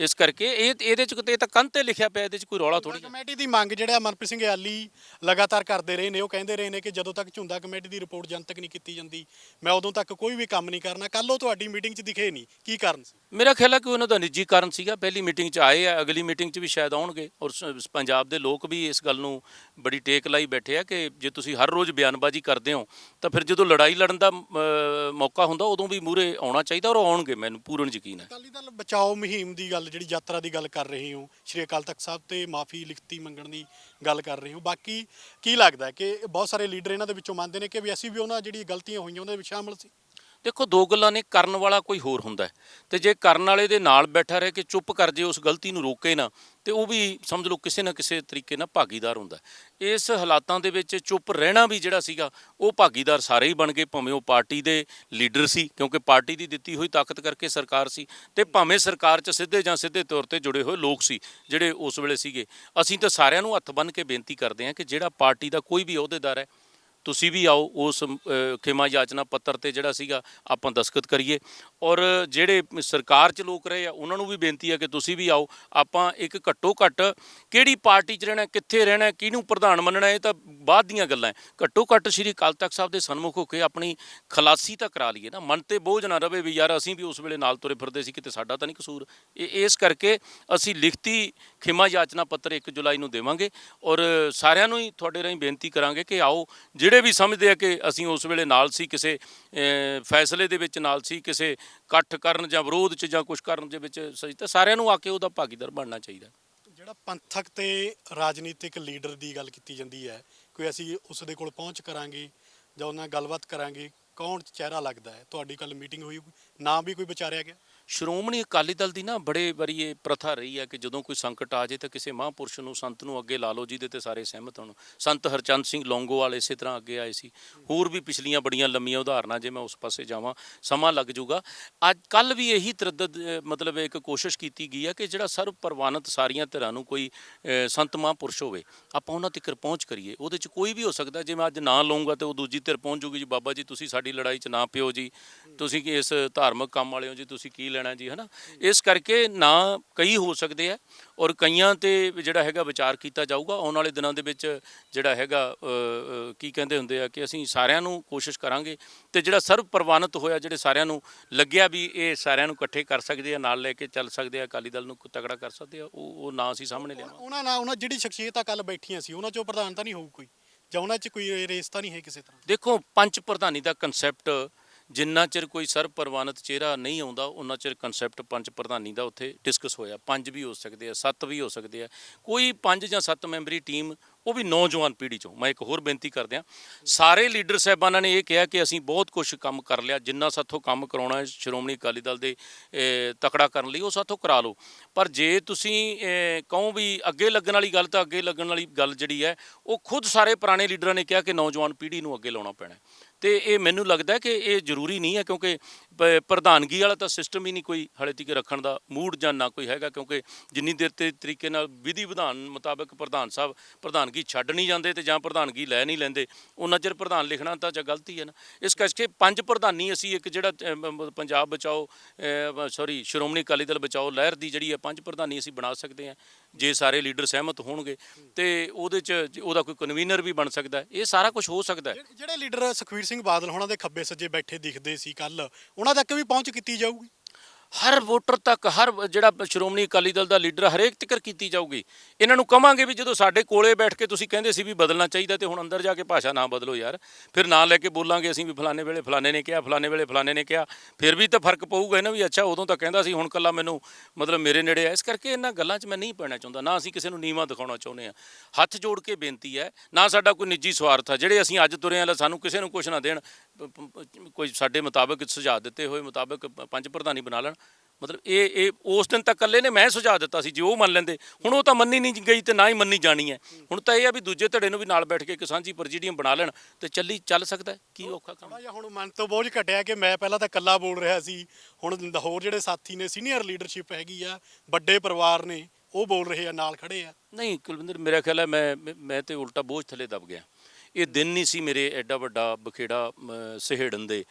ਇਸ ਕਰਕੇ ਇਹ ਇਹਦੇ 'ਚ ਕਿਤੇ ਤਾਂ ਕੰਧ ਤੇ ਲਿਖਿਆ ਪਿਆ ਇਹਦੇ 'ਚ ਕੋਈ ਰੌਲਾ ਥੋੜੀ ਕਮੇਟੀ ਦੀ ਮੰਗ ਜਿਹੜਾ ਮਨਪ੍ਰੀਤ ਸਿੰਘ ਯਾਲੀ ਲਗਾਤਾਰ ਕਰਦੇ ਰਹੇ ਨੇ ਉਹ ਕਹਿੰਦੇ ਰਹੇ ਨੇ ਕਿ ਜਦੋਂ ਤੱਕ ਝੁੰਦਾ ਕਮੇਟੀ ਦੀ ਰਿਪੋਰਟ ਜਨਤਕ ਨਹੀਂ ਕੀਤੀ ਜਾਂਦੀ ਮੈਂ ਉਦੋਂ ਤੱਕ ਕੋਈ ਵੀ ਕੰਮ ਨਹੀਂ ਕਰਨਾ ਕੱਲ ਉਹ ਤੁਹਾਡੀ ਮੀਟਿੰਗ 'ਚ ਦਿਖੇ ਨਹੀਂ ਕੀ ਕਾਰਨ ਸੀ? ਮੇਰਾ ਖਿਆਲ ਹੈ ਕਿ ਉਹਨਾਂ ਦਾ ਨਿੱਜੀ ਕਾਰਨ ਸੀਗਾ ਪਹਿਲੀ ਮੀਟਿੰਗ 'ਚ ਆਏ ਆ ਅਗਲੀ ਮੀਟਿੰਗ 'ਚ ਵੀ ਸ਼ਾਇਦ ਆਉਣਗੇ ਔਰ ਪੰਜਾਬ ਦੇ ਲੋਕ ਵੀ ਇਸ ਗੱਲ ਨੂੰ ਬੜੀ ਟੇਕ ਲਾਈ ਬੈਠੇ ਆ ਕਿ ਜੇ ਤੁਸੀਂ ਹਰ ਰੋਜ਼ ਬਿਆਨਬਾਜ਼ੀ ਕਰਦੇ ਹੋ ਤਾਂ ਫਿਰ ਜਦੋਂ ਲੜਾਈ ਲੜਨ ਦਾ ਮੌਕਾ ਹੁੰਦਾ ਉਦੋਂ ਵੀ ਮੂਰੇ ਆਉਣਾ ਚਾਹੀਦਾ ਔਰ ਆਉਣਗੇ ਮੈਨੂੰ ਪੂਰਨ ਯਕੀਨ ਹੈ। ਅਕਾਲੀ ਦਲ ਬਚਾਓ ਮੁਹਿੰਮ ਦੀ ਗੱਲ ਜਿਹੜੀ ਯਾਤਰਾ ਦੀ ਗੱਲ ਕਰ ਰਹੇ ਹੋ, ਸ਼੍ਰੀ ਅਕਾਲ ਤਖਤ ਸਾਹਿਬ ਤੇ ਮਾਫੀ ਲਿਖਤੀ ਮੰਗਣ ਦੀ ਗੱਲ ਕਰ ਰਹੇ ਹੋ। ਬਾਕੀ ਕੀ ਲੱਗਦਾ ਕਿ ਬਹੁਤ ਸਾਰੇ ਲੀਡਰ ਇਹਨਾਂ ਦੇ ਵਿੱਚੋਂ ਮੰਨਦੇ ਨੇ ਕਿ ਵੀ ਅਸੀਂ ਵੀ ਉਹਨਾਂ ਜਿਹੜੀ ਗਲਤੀਆਂ ਹੋਈਆਂ, ਉਹਨਾਂ ਦੇ ਵਿੱਚ ਸ਼ਾਮਲ ਸੀ? ਦੇਖੋ ਦੋ ਗੱਲਾਂ ਨੇ, ਕਰਨ ਵਾਲਾ ਕੋਈ ਹੋਰ ਹੁੰਦਾ ਹੈ। ਤੇ ਜੇ ਕਰਨ ਵਾਲੇ ਦੇ ਨਾਲ ਬੈਠਾ ਰਹੇ ਕਿ ਚੁੱਪ ਕਰ ਜੇ, ਉਸ ਗਲਤੀ ਨੂੰ ਰੋਕੇ ਨਾ, ਤੇ ਉਹ ਵੀ ਸਮਝ ਲਓ ਕਿਸੇ ਨਾ ਕਿਸੇ ਤਰੀਕੇ ਨਾਲ ਭਾਗੀਦਾਰ ਹੁੰਦਾ ਇਸ ਹਾਲਾਤਾਂ ਦੇ ਵਿੱਚ ਚੁੱਪ ਰਹਿਣਾ ਵੀ ਜਿਹੜਾ ਸੀਗਾ, ਉਹ ਭਾਗੀਦਾਰ ਸਾਰੇ ਹੀ ਬਣ ਗਏ, ਭਾਵੇਂ ਉਹ ਪਾਰਟੀ ਦੇ ਲੀਡਰ ਸੀ, ਕਿਉਂਕਿ ਪਾਰਟੀ ਦੀ ਦਿੱਤੀ ਹੋਈ ਤਾਕਤ ਕਰਕੇ ਸਰਕਾਰ ਸੀ, ਤੇ ਭਾਵੇਂ ਸਰਕਾਰ 'ਚ ਸਿੱਧੇ ਜਾਂ ਸਿੱਧੇ ਤੌਰ ਤੇ ਜੁੜੇ ਹੋਏ ਲੋਕ ਸੀ, ਜਿਹੜੇ ਉਸ ਵੇਲੇ ਸੀਗੇ। ਅਸੀਂ ਤਾਂ ਸਾਰਿਆਂ ਨੂੰ ਹੱਥ ਬੰਨ੍ਹ ਕੇ ਬੇਨਤੀ ਕਰਦੇ ਹਾਂ ਕਿ ਜਿਹੜਾ ਪਾਰਟੀ ਦਾ ਕੋਈ ਵੀ ਅਹੁਦੇਦਾਰ ਹੈ ਤੁਸੀਂ ਵੀ ਆਓ ਉਸ ਅ, ਖਿਮਾ ਯਾਚਨਾ ਪੱਤਰ ਤੇ ਜਿਹੜਾ ਸੀਗਾ ਆਪਾਂ ਦਸਖਤ ਕਰੀਏ। ਔਰ ਜਿਹੜੇ ਸਰਕਾਰ 'ਚ ਲੋਕ ਰਹੇ ਆ, ਉਹਨਾਂ ਨੂੰ ਵੀ ਬੇਨਤੀ ਹੈ ਕਿ ਤੁਸੀਂ ਵੀ ਆਓ। ਆਪਾਂ ਇੱਕ ਘੱਟੋ ਘੱਟ ਕਿਹੜੀ ਪਾਰਟੀ 'ਚ ਰਹਿਣਾ, ਕਿੱਥੇ ਰਹਿਣਾ, ਕਿਹਨੂੰ ਪ੍ਰਧਾਨ ਮੰਨਣਾ, ਇਹ ਤਾਂ ਬਾਅਦ ਦੀਆਂ ਗੱਲਾਂ ਘੱਟੋ ਘੱਟ ਸ੍ਰੀ ਅਕਾਲ ਤਖਤ ਸਾਹਿਬ ਦੇ ਸਨਮੁਖ ਹੋ ਕੇ ਆਪਣੀ ਖਲਾਸੀ ਤਾਂ ਕਰਾ ਲਈਏ ਨਾ। ਮਨ ਤੇ ਬੋਝ ਨਾ ਰਵੇ ਵੀ ਯਾਰ ਅਸੀਂ ਵੀ ਉਸ ਵੇਲੇ ਨਾਲ ਤੁਰੇ ਫਿਰਦੇ ਸੀ, ਕਿਤੇ ਸਾਡਾ ਤਾਂ ਨਹੀਂ ਕਸੂਰ। ਇਹ, ਇਸ ਕਰਕੇ ਅਸੀਂ ਲਿਖਤੀ ਖਿਮਾ ਯਾਚਨਾ ਪੱਤਰ 1 ਜੁਲਾਈ ਨੂੰ ਦੇਵਾਂਗੇ ਔਰ ਸਾਰਿਆਂ ਨੂੰ ਹੀ ਤੁਹਾਡੇ ਰਾਹੀਂ ਬੇਨਤੀ ਕਰਾਂਗੇ ਕਿ ਆਓ। ਜਿਹੜੇ ਵੀ ਸਮਝਦੇ ਆ ਕਿ ਅਸੀਂ ਉਸ ਵੇਲੇ ਨਾਲ ਸੀ, ਕਿਸੇ ਫੈਸਲੇ ਦੇ ਵਿੱਚ ਨਾਲ ਸੀ, ਕਿਸੇ ਇਕੱਠ ਕਰਨ ਜਾਂ ਵਿਰੋਧ 'ਚ ਜਾਂ ਕੁਝ ਕਰਨ ਦੇ ਵਿੱਚ ਸਹੀ ਤਾਂ ਸਾਰਿਆਂ ਨੂੰ ਆ ਕੇ ਉਹਦਾ ਭਾਗੀਦਾਰ ਬਣਨਾ ਚਾਹੀਦਾ। ਜਿਹੜਾ ਪੰਥਕ ਤੇ ਰਾਜਨੀਤਿਕ ਲੀਡਰ ਦੀ ਗੱਲ ਕੀਤੀ ਜਾਂਦੀ ਹੈ, ਕੋਈ ਅਸੀਂ ਉਸ ਦੇ ਕੋਲ ਪਹੁੰਚ ਕਰਾਂਗੇ ਜਾਂ ਉਹਨਾਂ ਨਾਲ ਗੱਲਬਾਤ ਕਰਾਂਗੇ, ਕੌਣ ਚਿਹਰਾ ਲੱਗਦਾ ਹੈ? ਤੁਹਾਡੀ ਕੱਲ ਮੀਟਿੰਗ ਹੋਈ ਨਾਮ ਵੀ ਕੋਈ ਵਿਚਾਰਿਆ ਗਿਆ? ਸ਼੍ਰੋਮਣੀ ਅਕਾਲੀ ਦਲ ਦੀ ਨਾ ਬੜੇ ਵਾਰੀ ਇਹ ਪ੍ਰਥਾ ਰਹੀ ਹੈ ਕਿ ਜਦੋਂ ਕੋਈ ਸੰਕਟ ਆ ਜਾਏ ਤਾਂ ਕਿਸੇ ਮਹਾਂਪੁਰਸ਼ ਨੂੰ, ਸੰਤ ਨੂੰ ਅੱਗੇ ਲਾ ਲਓ, ਜਿਹਦੇ ਤੇ ਸਾਰੇ ਸਹਿਮਤ ਹੋਣ। ਸੰਤ ਹਰਚੰਦ ਸਿੰਘ ਲੌਂਗੋਵਾਲ ਇਸੇ ਤਰ੍ਹਾਂ ਅੱਗੇ ਆਏ ਸੀ। ਹੋਰ ਵੀ ਪਿਛਲੀਆਂ ਬੜੀਆਂ ਲੰਮੀਆਂ ਉਦਾਹਰਨਾਂ, ਜੇ ਮੈਂ ਉਸ ਪਾਸੇ ਜਾਵਾਂ, ਸਮਾਂ ਲੱਗ ਜਾਊਗਾ। ਅੱਜ ਕੱਲ ਵੀ ਇਹੀ ਤਰਦਦ ਮਤਲਬ ਇੱਕ ਕੋਸ਼ਿਸ਼ ਕੀਤੀ ਗਈ ਹੈ ਕਿ ਜਿਹੜਾ ਸਰਵ ਪ੍ਰਵਾਨਿਤ ਸਾਰੀਆਂ ਧਿਰਾਂ ਨੂੰ ਕੋਈ ਸੰਤ ਮਹਾਂਪੁਰਸ਼ ਹੋਵੇ, ਆਪਾਂ ਉਹਨਾਂ ਤੱਕ ਪਹੁੰਚ ਕਰੀਏ। ਉਹਦੇ 'ਚ ਕੋਈ ਵੀ ਹੋ ਸਕਦਾ, ਜੇ ਮੈਂ ਅੱਜ ਨਾਂ ਲਵਾਂਗਾ ਤੇ ਉਹ ਦੂਜੀ ਧਿਰ ਪਹੁੰਚ ਜੂਗੀ, ਜੀ ਬਾਬਾ ਜੀ, ਤੁਸੀਂ ਸਾਡੀ ਲੜਾਈ 'ਚ ਨਾ ਪਿਓ ਜੀ। ਤੁਸੀਂ ਇਸ ਧਾਰਮਿਕ ਕੰਮ ਵਾਲੇ ਹੋ ਜੀ, ਤੁਸੀਂ ਕੀ ਲੈਣਾ ਜੀ ਹਨਾ? ਇਸ ਕਰਕੇ ਨਾ ਕਈ ਹੋ ਸਕਦੇ ਆ ਔਰ ਕਈਆਂ ਤੇ ਜਿਹੜਾ ਹੈਗਾ ਵਿਚਾਰ ਕੀਤਾ ਜਾਊਗਾ ਆਉਣ ਵਾਲੇ ਦਿਨਾਂ ਦੇ ਵਿੱਚ ਜਿਹੜਾ ਹੈਗਾ ਕੀ ਕਹਿੰਦੇ ਹੁੰਦੇ ਆ ਕਿ ਅਸੀਂ ਸਾਰਿਆਂ ਨੂੰ ਕੋਸ਼ਿਸ਼ ਕਰਾਂਗੇ ਤੇ ਜਿਹੜਾ ਸਰਵ ਪ੍ਰਵਾਨਿਤ ਹੋਇਆ ਜਿਹੜੇ ਸਾਰਿਆਂ ਨੂੰ ਲੱਗਿਆ ਵੀ ਇਹ ਸਾਰਿਆਂ ਨੂੰ ਇਕੱਠੇ ਕਰ ਸਕਦੇ ਆ ਨਾਲ ਲੈ ਕੇ ਚੱਲ ਸਕਦੇ ਆ ਅਕਾਲੀ ਦਲ ਨੂੰ ਤਗੜਾ ਕਰ ਸਕਦੇ ਆ ਉਹ ਉਹ ਨਾਂ ਅਸੀਂ ਸਾਹਮਣੇ ਲਿਆਵਾਂਗੇ। ਉਹਨਾਂ ਨਾਲ ਉਹਨਾਂ ਜਿਹੜੀ ਸ਼ਖਸੀਅਤਾਂ ਕੱਲ ਬੈਠੀਆਂ ਸੀ ਉਹਨਾਂ ਚੋਂ ਪ੍ਰਧਾਨ ਤਾਂ ਨਹੀਂ ਹੋਊ ਕੋਈ ਜਾਂ ਉਹਨਾਂ 'ਚ ਕੋਈ ਰੇਸ ਤਾਂ ਨਹੀਂ ਹੈ ਕਿਸੇ ਤਰ੍ਹਾਂ? ਦੇਖੋ ਪੰਜ ਪ੍ਰਧਾਨੀ ਦਾ ਕਨਸੈਪਟ ਜਿੰਨਾ ਚਿਰ ਕੋਈ ਸਰਬ ਪ੍ਰਵਾਨਿਤ ਚਿਹਰਾ ਨਹੀਂ ਆਉਂਦਾ ਉਹਨਾਂ ਚਿਰ ਕਨਸੈਪਟ ਪੰਜ ਪ੍ਰਧਾਨੀ ਦਾ ਉੱਥੇ ਡਿਸਕਸ ਹੋਇਆ। ਪੰਜ ਵੀ ਹੋ ਸਕਦੇ ਆ, ਸੱਤ ਵੀ ਹੋ ਸਕਦੇ ਆ। ਕੋਈ ਪੰਜ ਜਾਂ ਸੱਤ ਮੈਂਬਰੀ ਟੀਮ, ਉਹ ਵੀ ਨੌਜਵਾਨ ਪੀੜ੍ਹੀ ਚੋਂ। ਮੈਂ ਇੱਕ ਹੋਰ ਬੇਨਤੀ ਕਰਦਿਆਂ ਸਾਰੇ ਲੀਡਰ ਸਾਹਿਬਾਨਾਂ ਨੇ ਇਹ ਕਿਹਾ ਕਿ ਅਸੀਂ ਬਹੁਤ ਕੁਝ ਕੰਮ ਕਰ ਲਿਆ, ਜਿੰਨਾ ਸਾਥੋਂ ਕੰਮ ਕਰਾਉਣਾ ਹੈ, ਸ਼੍ਰੋਮਣੀ ਅਕਾਲੀ ਦਲ ਦੇ ਤਕੜਾ ਕਰਨ ਲਈ, ਉਹ ਸਾਥੋਂ ਕਰਾ ਲਓ। ਪਰ ਜੇ ਤੁਸੀਂ ਕਹੋ ਵੀ ਅੱਗੇ ਲੱਗਣ ਵਾਲੀ ਗੱਲ ਤਾਂ ਅੱਗੇ ਲੱਗਣ ਵਾਲੀ ਗੱਲ ਜਿਹੜੀ ਹੈ, ਉਹ ਖੁਦ ਸਾਰੇ ਪੁਰਾਣੇ ਲੀਡਰਾਂ ਨੇ ਕਿਹਾ ਕਿ ਨੌਜਵਾਨ ਪੀੜ੍ਹੀ ਨੂੰ ਅੱਗੇ ਲਾਉਣਾ ਪੈਣਾ ਤੇ ਇਹ ਮੈਨੂੰ ਲੱਗਦਾ ਕਿ ਇਹ ਜ਼ਰੂਰੀ ਨਹੀਂ ਹੈ ਕਿਉਂਕਿ ਪ- ਪ੍ਰਧਾਨਗੀ ਵਾਲਾ ਤਾਂ ਸਿਸਟਮ ਹੀ ਨਹੀਂ ਕੋਈ ਹਲੇ ਤੱਕ ਰੱਖਣ ਦਾ ਮੂਡ ਜਾਂ ਨਾ ਕੋਈ ਹੈਗਾ ਕਿਉਂਕਿ ਜਿੰਨੀ ਦੇਰ ਤੇ ਤਰੀਕੇ ਨਾਲ ਵਿਧੀ ਵਿਧਾਨ ਮੁਤਾਬਕ ਪ੍ਰਧਾਨ ਸਾਹਿਬ ਪ੍ਰਧਾਨਗੀ ਛੱਡ ਨਹੀਂ ਜਾਂਦੇ ਤੇ ਜਾਂ ਪ੍ਰਧਾਨਗੀ ਲੈ ਨਹੀਂ ਲੈਂਦੇ ਉਹਨਾਂ ਚਿਰ ਪ੍ਰਧਾਨ ਲਿਖਣਾ ਤਾਂ ਜਾਂ ਗਲਤੀ ਹੈ ਨਾ। ਇਸ ਕਰਕੇ ਪੰਜ ਪ੍ਰਧਾਨੀ ਅਸੀਂ ਇੱਕ ਜਿਹੜਾ ਅਹ, ਮ- ਪੰਜਾਬ ਬਚਾਓ ਸੌਰੀ ਸ਼੍ਰੋਮਣੀ ਅਕਾਲੀ ਦਲ ਬਚਾਓ ਲਹਿਰ ਦੀ ਜਿਹੜੀ ਹੈ ਪੰਜ ਪ੍ਰਧਾਨੀ ਅਸੀਂ ਬਣਾ ਸਕਦੇ ਹਾਂ। ਜੇ ਸਾਰੇ ਲੀਡਰ ਸਹਿਮਤ ਹੋਣਗੇ ਤੇ ਉਹਦੇ ਚ ਉਹਦਾ ਕੋਈ ਕਨਵੀਨਰ ਵੀ ਬਣ ਸਕਦਾ ਇਹ ਸਾਰਾ ਕੁਝ ਹੋ ਸਕਦਾ ਜਿਹੜੇ- ਲੀਡਰ ਸੁਖਵੀਰ ਸਿੰਘ ਬਾਦਲ ਹੋਣਾ ਦੇ ਖੱਬੇ ਸੱਜੇ ਬੈਠੇ ਦਿਖਦੇ ਸੀ ਕੱਲ ਉਹਨਾਂ ਤੱਕ ਵੀ ਪਹੁੰਚ ਕੀਤੀ ਜਾਊਗੀ? ਹਰ ਵੋਟਰ ਤੱਕ ਹਰ ਜਿਹੜਾ ਸ਼੍ਰੋਮਣੀ ਅਕਾਲੀ ਦਲ ਦਾ ਲੀਡਰ ਹਰੇਕ ਤੱਕ ਕੀਤੀ ਜਾਊਗੀ। ਇਹਨਾਂ ਨੂੰ ਕਵਾਂਗੇ ਵੀ ਜਦੋਂ ਸਾਡੇ ਕੋਲੇ ਬੈਠ ਕੇ ਤੁਸੀਂ ਕਹਿੰਦੇ ਸੀ ਵੀ ਬਦਲਣਾ ਚਾਹੀਦਾ ਤੇ ਹੁਣ ਅੰਦਰ ਜਾ ਕੇ ਭਾਸ਼ਾ ਨਾ ਬਦਲੋ ਯਾਰ। ਫਿਰ ਨਾਂ ਲੈ ਕੇ ਬੋਲਾਂਗੇ ਅਸੀਂ ਵੀ ਫਲਾਣੇ ਵੇਲੇ ਫਲਾਣੇ ਨੇ ਕਿਹਾ, ਫਲਾਣੇ ਵੇਲੇ ਫਲਾਣੇ ਨੇ ਕਿਹਾ। ਫਿਰ ਵੀ ਤਾਂ ਫ਼ਰਕ ਪਊਗਾ ਇਹਨਾਂ ਵੀ। ਅੱਛਾ, ਉਦੋਂ ਤਾਂ ਕਹਿੰਦਾ ਸੀ ਹੁਣ ਕੱਲਾ ਮੈਨੂੰ ਮਤਲਬ ਮੇਰੇ ਨੇੜੇ ਆ। ਇਸ ਕਰਕੇ ਇਹਨਾਂ ਗੱਲਾਂ 'ਚ ਮੈਂ ਨਹੀਂ ਪੈਣਾ ਚਾਹੁੰਦਾ। ਨਾ ਅਸੀਂ ਕਿਸੇ ਨੂੰ ਨੀਵਾਂ ਦਿਖਾਉਣਾ ਚਾਹੁੰਦੇ ਆ ਹੱਥ ਜੋੜ ਕੇ ਬੇਨਤੀ ਹੈ, ਨਾ ਸਾਡਾ ਕੋਈ ਨਿੱਜੀ ਸਵਾਰਥ ਆ। ਜਿਹੜੇ ਅਸੀਂ ਅੱਜ ਤੁਰੇ ਆ ਸਾਨੂੰ ਕਿਸੇ ਨੂੰ ਕੁਝ ਨਾ ਦੇਣ। ਕੋਈ ਸਾਡੇ ਮੁਤਾਬਕ ਸੁਝਾਅ ਦਿੱਤੇ ਹੋਏ ਮੁਤਾਬਕ ਪੰਜ ਪ੍ਰਧਾਨੀ ਬਣਾ ਲੈਣ। ਮਤਲਬ ਇਹ ਇਹ ਉਸ ਦਿਨ ਤੱਕ ਇਕੱਲੇ ਨੇ ਮੈਂ ਸੁਝਾਅ ਦਿੱਤਾ ਸੀ ਜੇ ਉਹ ਮੰਨ ਲੈਂਦੇ। ਹੁਣ ਉਹ ਤਾਂ ਮੰਨੀ ਨਹੀਂ ਗਈ ਤੇ ਨਾ ਹੀ ਮੰਨੀ ਜਾਣੀ ਹੈ। ਹੁਣ ਤਾਂ ਇਹ ਆ ਵੀ ਦੂਜੇ ਧੜੇ ਨੂੰ ਵੀ ਨਾਲ ਬੈਠ ਕੇ ਇੱਕ ਸਾਂਝੀ ਪ੍ਰੈਜ਼ੀਡੀਅਮ ਬਣਾ ਲੈਣ ਤੇ ਚੱਲੀ ਚੱਲ ਸਕਦਾ। ਕੀ ਔਖਾ ਕੰਮ? ਥੋੜਾ ਜਿਹਾ ਹੁਣ ਮਨ ਤੋਂ ਬੋਝ ਘਟਿਆ ਕਿ ਮੈਂ ਪਹਿਲਾਂ ਤਾਂ ਇਕੱਲਾ ਬੋਲ ਰਿਹਾ ਸੀ। ਹੁਣ ਹੋਰ ਜਿਹੜੇ ਸਾਥੀ ਨੇ ਸੀਨੀਅਰ ਲੀਡਰਸ਼ਿਪ ਹੈਗੀ ਆ ਵੱਡੇ ਪਰਿਵਾਰ ਨੇ ਉਹ ਬੋਲ ਰਹੇ ਆ ਨਾਲ ਖੜੇ ਆ। ਨਹੀਂ ਕੁਲਵਿੰਦਰ ਮੇਰਾ ਖਿਆਲ ਹੈ ਮੈਂ ਮੈਂ- ਤੇ ਉਲਟਾ ਬੋਝ ਥੱਲੇ ਦਬ ਗਿਆ। ਇਹ ਦਿਨ ਨਹੀਂ ਸੀ ਮੇਰੇ ਐਡਾ ਵੱਡਾ ਬਖੇੜਾ ਸਹੇੜਨ ਦੇ।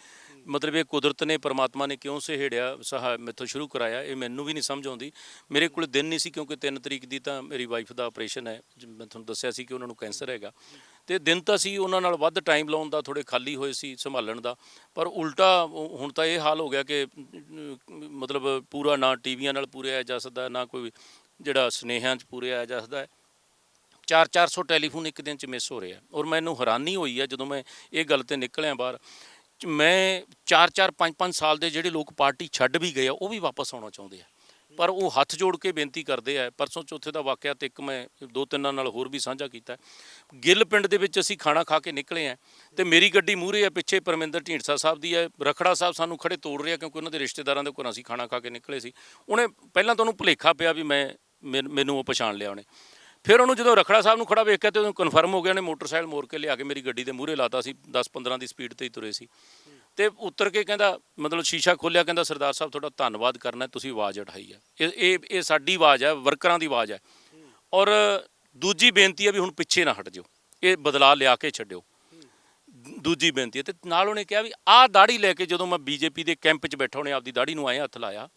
ਮਤਲਬ ਇਹ ਕੁਦਰਤ ਨੇ, ਪਰਮਾਤਮਾ ਨੇ ਕਿਉਂ ਸਹੇੜਿਆ, ਸਹਾ, ਮੈਥੋਂ ਸ਼ੁਰੂ ਕਰਾਇਆ, ਇਹ ਮੈਨੂੰ ਵੀ ਨਹੀਂ ਸਮਝ ਆਉਂਦੀ। ਮੇਰੇ ਕੋਲ ਦਿਨ ਨਹੀਂ ਸੀ ਕਿਉਂਕਿ 3 ਤਰੀਕ ਦੀ ਤਾਂ ਮੇਰੀ ਵਾਈਫ ਦਾ ਆਪਰੇਸ਼ਨ ਹੈ ਜਿਵੇਂ ਮੈਂ ਤੁਹਾਨੂੰ ਦੱਸਿਆ ਸੀ ਕਿ ਉਹਨਾਂ ਨੂੰ ਕੈਂਸਰ ਹੈਗਾ। ਤੇ ਦਿਨ ਤਾਂ ਸੀ ਉਹਨਾਂ ਨਾਲ ਵੱਧ ਟਾਈਮ ਲਾਉਣ ਦਾ ਥੋੜੇ ਖਾਲੀ ਹੋਏ ਸੀ, ਸੰਭਾਲਣ ਦਾ। ਪਰ ਉਲਟਾ ਹੁਣ ਤਾਂ ਇਹ ਹਾਲ ਹੋ ਗਿਆ ਕਿ ਮਤਲਬ ਪੂਰਾ ਨਾ ਟੀਵੀਆਂ ਨਾਲ ਪੂਰੇ ਆਇਆ ਜਾ ਸਕਦਾ, ਨਾ ਕੋਈ ਜਿਹੜਾ ਸਨੇਹਾਂ 'ਚ ਪੂਰੇ ਆਇਆ ਜਾ ਸਕਦਾ ਹੈ। 4-400 ਟੈਲੀਫੋਨ ਇੱਕ ਦਿਨ ਚ ਮਿਸ ਹੋ ਰਿਹਾ ਔਰ ਮੈਨੂੰ ਹੈਰਾਨੀ ਹੋਈ ਹੈ ਜਦੋਂ ਮੈਂ ਇਹ ਗੱਲ ਤੇ ਨਿਕਲਿਆ ਬਾਹਰ। ਮੈਂ 4-4 5-5 ਸਾਲ ਦੇ ਜਿਹੜੇ ਲੋਕ ਪਾਰਟੀ ਛੱਡ ਵੀ ਗਏ ਆ, ਉਹ ਵੀ ਵਾਪਸ ਆਉਣਾ ਚਾਹੁੰਦੇ ਆ। ਪਰ ਉਹ ਹੱਥ ਜੋੜ ਕੇ ਬੇਨਤੀ ਕਰਦੇ ਆ, ਪਰਸੋਂ ਚੌਥੇ ਦਾ ਵਾਕਿਆ ਤੇ ਇੱਕ ਮੈਂ ਦੋ ਤਿੰਨਾਂ ਨਾਲ ਹੋਰ ਵੀ ਸਾਂਝਾ ਕੀਤਾ। ਗਿੱਲ ਪਿੰਡ ਦੇ ਵਿੱਚ ਅਸੀਂ ਖਾਣਾ ਖਾ ਕੇ ਨਿਕਲੇ ਆ ਤੇ ਮੇਰੀ ਗੱਡੀ ਮੂਹਰੇ ਆ, ਪਿੱਛੇ ਪਰਮਿੰਦਰ ਢੀਂਡਸਾ ਸਾਹਿਬ ਦੀ ਹੈ ਰਖੜਾ ਸਾਹਿਬ ਸਾਨੂੰ ਖੜੇ ਤੋੜ ਰਿਹਾ ਕਿਉਂਕਿ ਉਹਨਾਂ ਦੇ ਰਿਸ਼ਤੇਦਾਰਾਂ ਦੇ ਘਰੋਂ ਅਸੀਂ ਖਾਣਾ ਖਾ ਕੇ ਨਿਕਲੇ ਸੀ। ਉਹਨੇ ਪਹਿਲਾਂ ਤਾਂ ਉਹਨੂੰ ਭੁਲੇਖਾ ਪਿਆ ਵੀ ਮੈਂ ਮੈਨ- ਮੈਨੂੰ ਉਹ ਪਛਾਣ ਲਿਆ ਉਹਨੇ। ਫਿਰ ਉਹਨੂੰ ਜਦੋਂ ਰਖੜਾ ਸਾਹਿਬ ਨੂੰ ਖੜਾ ਵੇਖਿਆ ਤੇ ਉਹਨੂੰ ਕਨਫਰਮ ਹੋ ਗਿਆ ਉਹਨੇ ਮੋਟਰਸਾਈਕਲ ਮੋੜ ਕੇ ਲਿਆ ਕੇ ਮੇਰੀ ਗੱਡੀ ਦੇ ਮੂਹਰੇ ਲਾਤਾ ਸੀ 10-15 ਦੀ ਸਪੀਡ ਤੇ ਹੀ ਤੁਰੇ ਸੀ। ਤੇ ਉਤਰ ਕੇ ਕਹਿੰਦਾ, ਮਤਲਬ ਸ਼ੀਸ਼ਾ ਖੋਲਿਆ, ਕਹਿੰਦਾ, ਸਰਦਾਰ ਸਾਹਿਬ, ਤੁਹਾਡਾ ਧੰਨਵਾਦ ਕਰਨਾ ਤੁਸੀਂ ਆਵਾਜ਼ ਉਠਾਈ ਹੈ। ਇਹ ਇਹ ਇਹ ਸਾਡੀ ਆਵਾਜ਼ ਹੈ, ਵਰਕਰਾਂ ਦੀ ਆਵਾਜ਼ ਹੈ। ਔਰ ਦੂਜੀ ਬੇਨਤੀ ਹੈ ਵੀ ਹੁਣ ਪਿੱਛੇ ਨਾ ਹਟ ਜਾਓ। ਇਹ ਬਦਲਾਅ ਲਿਆ ਕੇ ਛੱਡਿਓ। ਦੂਜੀ ਬੇਨਤੀ ਹੈ ਤੇ ਨਾਲ ਉਹਨੇ ਕਿਹਾ ਵੀ ਆਹ ਦਾੜੀ ਲੈ ਕੇ ਜਦੋਂ ਮੈਂ ਬੀਜੇਪੀ ਦੇ ਕੈਂਪ 'ਚ ਬੈਠਾ, ਉਹਨੇ ਆਪਦੀ ਦਾੜੀ ਨੂੰ ਆਏ ਹੱਥ ਲਾਇਆ